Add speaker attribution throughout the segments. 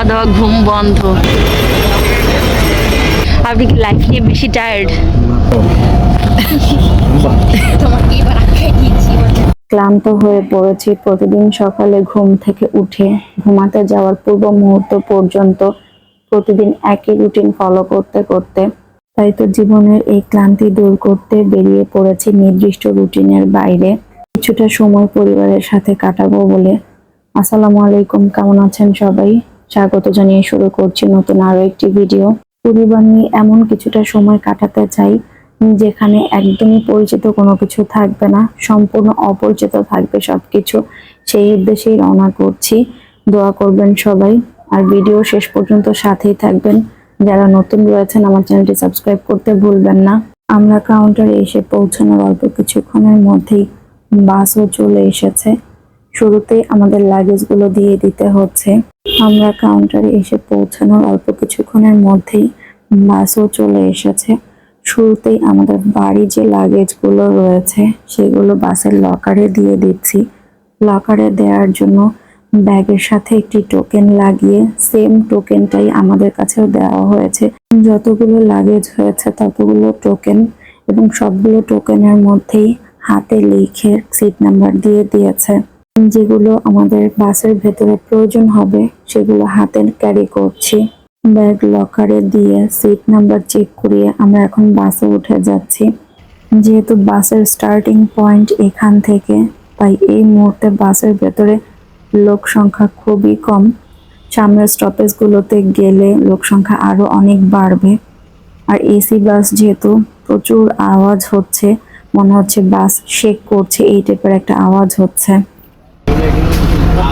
Speaker 1: খাওয়া দাওয়া ঘুম বন্ধ। আপনি কি লাইফ নিয়ে বেশি টায়ার্ড ক্লান্ত হয়ে পড়েছি, প্রতিদিন সকালে ঘুম থেকে উঠে ঘুমাতে যাওয়ার পূর্ব মুহূর্ত পর্যন্ত প্রতিদিন একই রুটিন ফলো করতে করতে। তাই তো জীবনের এই ক্লান্তি দূর করতে বেরিয়ে পড়েছি নির্দিষ্ট রুটিনের বাইরে। কিছুটা সময় পরিবারের সাথে কাটাবো বলে। আসসালামু আলাইকুম, কেমন আছেন সবাই? স্বাগত জানিয়ে শুরু করছি নতুন আরও একটি ভিডিও পরিবার নিয়ে এমন কিছুটা সময় কাটাতে চাই, যেখানে একদমই পরিচিত কোনো কিছু থাকবে না, সম্পূর্ণ অপরিচিত থাকবে সবকিছু। সেই উদ্দেশ্যেই রওনা করছি। দোয়া করবেন সবাই। আর ভিডিও শেষ পর্যন্ত সাথেই থাকবেন। যারা নতুন রয়েছেন, আমার চ্যানেলটি সাবস্ক্রাইব করতে ভুলবেন না। আমরা কাউন্টারে এসে পৌঁছানোর অল্প কিছুক্ষণের মধ্যেই বাসও চলে এসেছে। শুরুতেই আমাদের লাগেজগুলো দিয়ে দিতে হচ্ছে। আমরা কাউন্টারে এসে পৌঁছানোর অল্প কিছুক্ষণের মধ্যেই বাসও চলে এসেছে। শুরুতেই আমাদের বাড়ি যে লাগেজগুলো রয়েছে, সেগুলো বাসের লকারে দিয়ে দিচ্ছি। লকারে দেওয়ার জন্য ব্যাগের সাথে একটি টোকেন লাগিয়ে সেম টোকেনটাই আমাদের কাছেও দেওয়া হয়েছে। যতগুলো লাগেজ হয়েছে, ততগুলো টোকেন এবং সবগুলো টোকেনের মধ্যেই হাতে লিখে সিট নাম্বার দিয়ে দিয়েছে। যেগুলো আমাদের বাসের ভেতরে প্রয়োজন হবে, সেগুলো হাতে ক্যারি করছি। ব্যাগ লকারে দিয়ে সিট নাম্বার চেক করিয়ে আমরা এখন বাসে উঠে যাচ্ছি। যেহেতু বাসের স্টার্টিং পয়েন্ট এখান থেকে, তাই এই মুহূর্তে বাসের ভেতরে লোক সংখ্যা খুবই কম। সামনের স্টপেজগুলোতে গেলে লোক সংখ্যা আরও অনেক বাড়বে। আর এসি বাস যেহেতু প্রচুর আওয়াজ হচ্ছে, মনে হচ্ছে বাস শেক করছে, এই টাইপের একটা আওয়াজ হচ্ছে।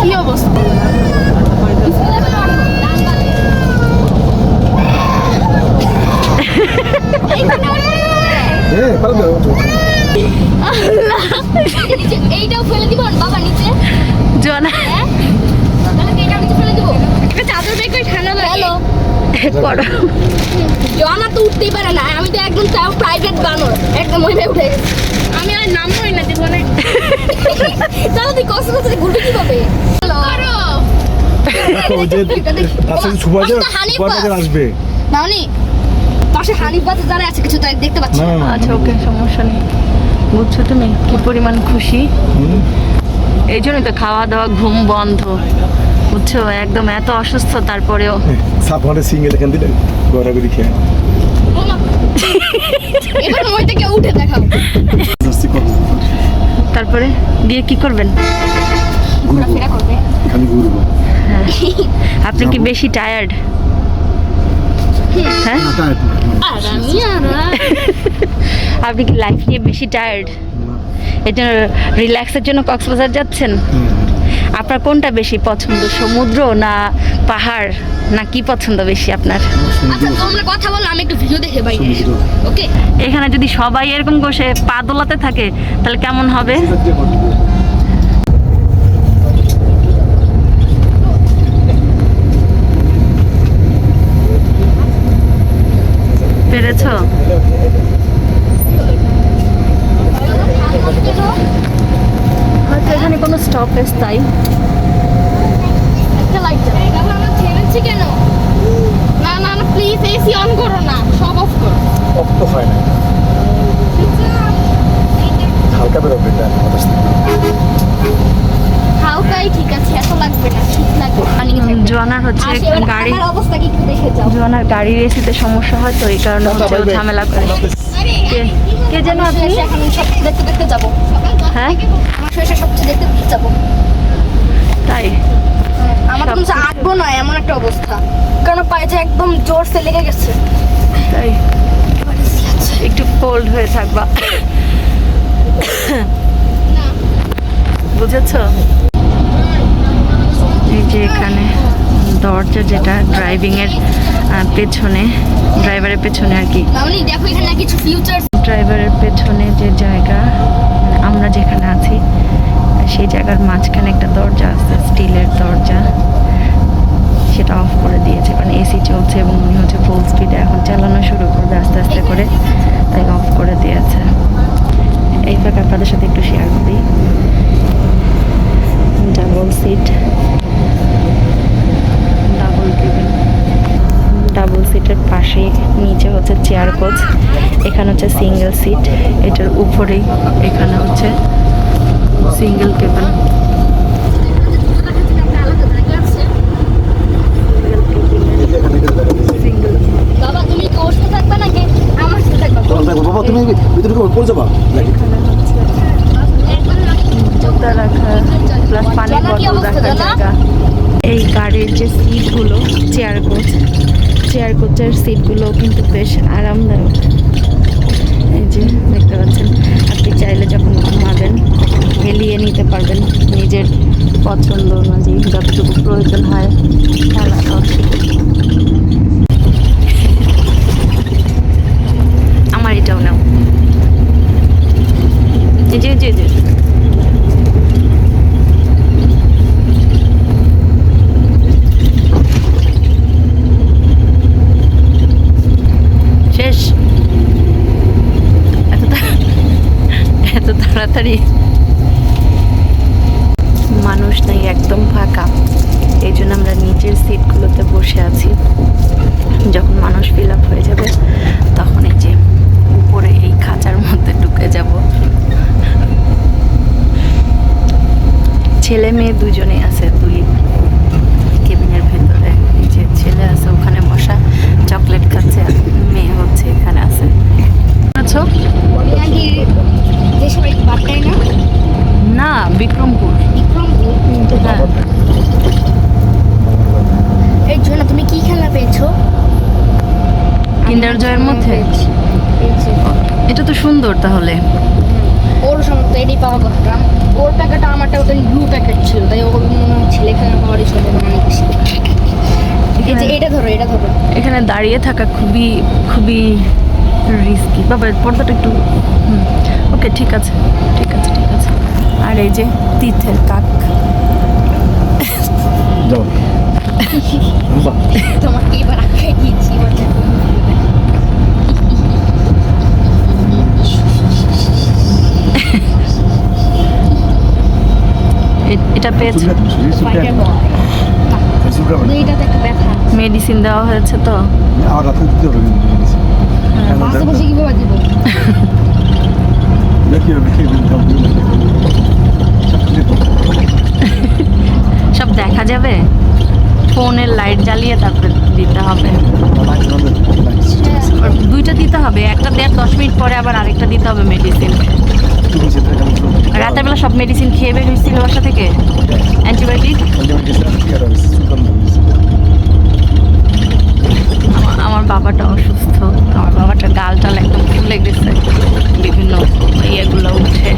Speaker 2: কি অবস্থা
Speaker 3: এইটাও ফেলে দিব বাবা নিচে
Speaker 1: জোয়ানা
Speaker 3: তাহলে কি এটা নিচে ফেলে দিব
Speaker 2: একটা চাদর বের করে ঠান্ডা লাগে
Speaker 3: হ্যালো।
Speaker 1: করো
Speaker 3: জমা তো উঠতেই পারে না আমি তো একদম তাও প্রাইভেট বানর একদম ওই উঠে
Speaker 2: আমি আর নামবোই না জীবনে।
Speaker 3: তাহলে তুই কষ্ট করতে ঘুরবি কীভাবে।
Speaker 4: আসবে।
Speaker 3: পাশে হানিফ আছে কিছু তাই দেখতে পাচ্ছি।
Speaker 1: আচ্ছা ওকে সমস্যা নেই। বুঝছ তুমি? কি পরিমাণ খুশি? এই জন্যই তো খাওয়া দাওয়া ঘুম বন্ধ। বুঝছ? একদম এত অসুস্থ তারপরেও।
Speaker 4: সিঙ্গেল এখান দিলে খেয়ে
Speaker 3: এবার মই থেকে উঠে দেখাও।
Speaker 1: তারপরে গিয়ে কি করবেন?
Speaker 3: ঘোরাফেরা করবে।
Speaker 4: খালি ঘুরবো।
Speaker 1: হ্যাঁ। আপনি কি বেশি টায়ার্ড হ্যাঁ? আপনি কি লাইফ নিয়ে বেশি টায়ার্ড। এই জন্য রিল্যাক্সের জন্য কক্সবাজার যাচ্ছেন?
Speaker 4: হ্যাঁ,
Speaker 1: আপনার কোনটা বেশি পছন্দ সমুদ্র না পাহাড়? না কি পছন্দ বেশি আপনার?
Speaker 3: আচ্ছা কথা বলো আমি একটু ভিডিও দেখে
Speaker 4: সমুদ্র।
Speaker 3: ওকে
Speaker 1: এখানে যদি সবাই এরকম বসে পা দোলাতে থাকে তাহলে কেমন হবে? পেরেছ? হয়তো এখানে কোনো স্টপেজ তাই
Speaker 3: একটা লাইট জ্বালাও তারপর আমরা থেমেছি কেন না না না প্লিজ এসি অন করো না সব অফ করো
Speaker 4: অক্ত হয় না হালকা বেরোবে এটা বাতাস থেকে।
Speaker 3: হালকাই ঠিক আছে এত লাগবে না ঠিক লাগবে
Speaker 1: জোয়ানার হচ্ছে গাড়ি।
Speaker 3: আমার অবস্থা কি একটু দেখে যাও।
Speaker 1: জোয়ানার গাড়ির এসিতে সমস্যা হয় তো এই কারণে হচ্ছে ঝামেলা করে। কে যেন
Speaker 3: আমি
Speaker 1: আপনি
Speaker 3: এখন সব দেখতে দেখতে যাব।
Speaker 1: হ্যাঁ?
Speaker 3: আমার শেষে সবকিছু দেখতে দেখতে যাব।
Speaker 1: তাই?
Speaker 3: আমার তো মনে আটবো না এমন একটা অবস্থা। কারণ পায়ে যে একদম জোরসে লেগে গেছে।
Speaker 1: তাই? একটু কোল্ড হয়ে থাকবা। বুঝেছ? এই যে এখানে দরজা যেটা ড্রাইভিং এর পেছনে ড্রাইভারের পেছনে আর কি।
Speaker 2: ড্রাইভারের পেছনে যে জায়গা মানে আমরা যেখানে আছি সেই জায়গার মাঝখানে একটা দরজা আছে স্টিলের দরজা। সেটা অফ করে দিয়েছে কারণ এসি চলছে এবং উনি হচ্ছে ফুল স্পিডে এখন চালানো শুরু করবে আস্তে আস্তে করে তাই অফ করে দিয়েছে। এই আপনাদের সাথে একটু শেয়ার করি। Double seat double cabin double সিটের পাশে নিচে হচ্ছে চেয়ার কোচ এখানে হচ্ছে সিঙ্গেল সিট এটার উপরেই এখানে হচ্ছে সিঙ্গেল কেবিন
Speaker 4: এখানে গেলে দেখা যায়।
Speaker 2: সিঙ্গেল
Speaker 3: বাবা তুমি কি ওর সাথে থাকবে নাকি আমার সাথে থাকবে
Speaker 4: তখন দেখো, বাবা তুমি ভিতরে কি পড়ে যাবা নাকি?
Speaker 2: এখানে হচ্ছে জুতা রাখা প্লাস পানির
Speaker 3: জানা কি
Speaker 2: বটল
Speaker 3: অবস্থা,
Speaker 2: রাখার
Speaker 3: জানা?
Speaker 2: জায়গা এই গাড়ির সিটগুলো চেয়ার কোচ চেয়ার কোচের সিটগুলো কিন্তু বেশ আরামদায়ক। এই যে, দেখতে পাচ্ছেন, আপনি চাইলে যখন ঘুমাবেন হেলিয়ে নিতে পারবেন নিজের পছন্দ অনুযায়ী, যতটুকু প্রয়োজন হয় খেলা তাড়াতাড়ি এটা তো সুন্দর তাহলে।
Speaker 3: ওর সমস্ত এটাই পাওয়া করতাম ওর প্যাকেট আমারটা ওদের ব্লু প্যাকেট ছিল তাই ওর মনে হয় ছেলে খেলা পাওয়ারই সম্ভাবনা অনেক বেশি। এই যে এটা ধরো এটা ধরো।
Speaker 2: এখানে দাঁড়িয়ে থাকা খুবই খুবই রিস্কি বাবা পর্দাটা একটু ওকে ঠিক আছে ঠিক আছে ঠিক আছে। আর এই যে তিথের কাক।
Speaker 3: তোমাকে এবার আঁকাই দিয়েছি এবার দেখো।
Speaker 2: এ- এটা পেয়েছে
Speaker 4: চুলটা তুমি শুধু চুলটা-
Speaker 3: Fighter boy।
Speaker 4: চুলটা
Speaker 3: কিন্তু এটাতে একটা ব্যথা আছে।
Speaker 2: মেডিসিন দেওয়া হয়েছে তো
Speaker 4: আমার রাতে দিতে হবে কিন্তু জিনিস। কেন
Speaker 3: বাসে
Speaker 4: দেখ-
Speaker 3: বসে কীভাবে দিব
Speaker 4: দেখি হবে, দিন, দেখি হবে। সব তো।
Speaker 2: সব দেখা যাবে ফোনের লাইট জ্বালিয়ে তারপরে দিতে হবে দুইটা দিতে হবে একটা দেড় দশ মিনিট পরে আবার আরেকটা দিতে হবে মেডিসিন রাতের বেলা সব মেডিসিন খেয়ে বের হয়েছিল বাসা থেকে? অ্যান্টিবায়োটিক
Speaker 4: আমার বাবাটা অসুস্থ। আমার বাবাটা গাল টাল একদম ফুলে গেছে। বিভিন্ন ইয়েগুলো উঠে।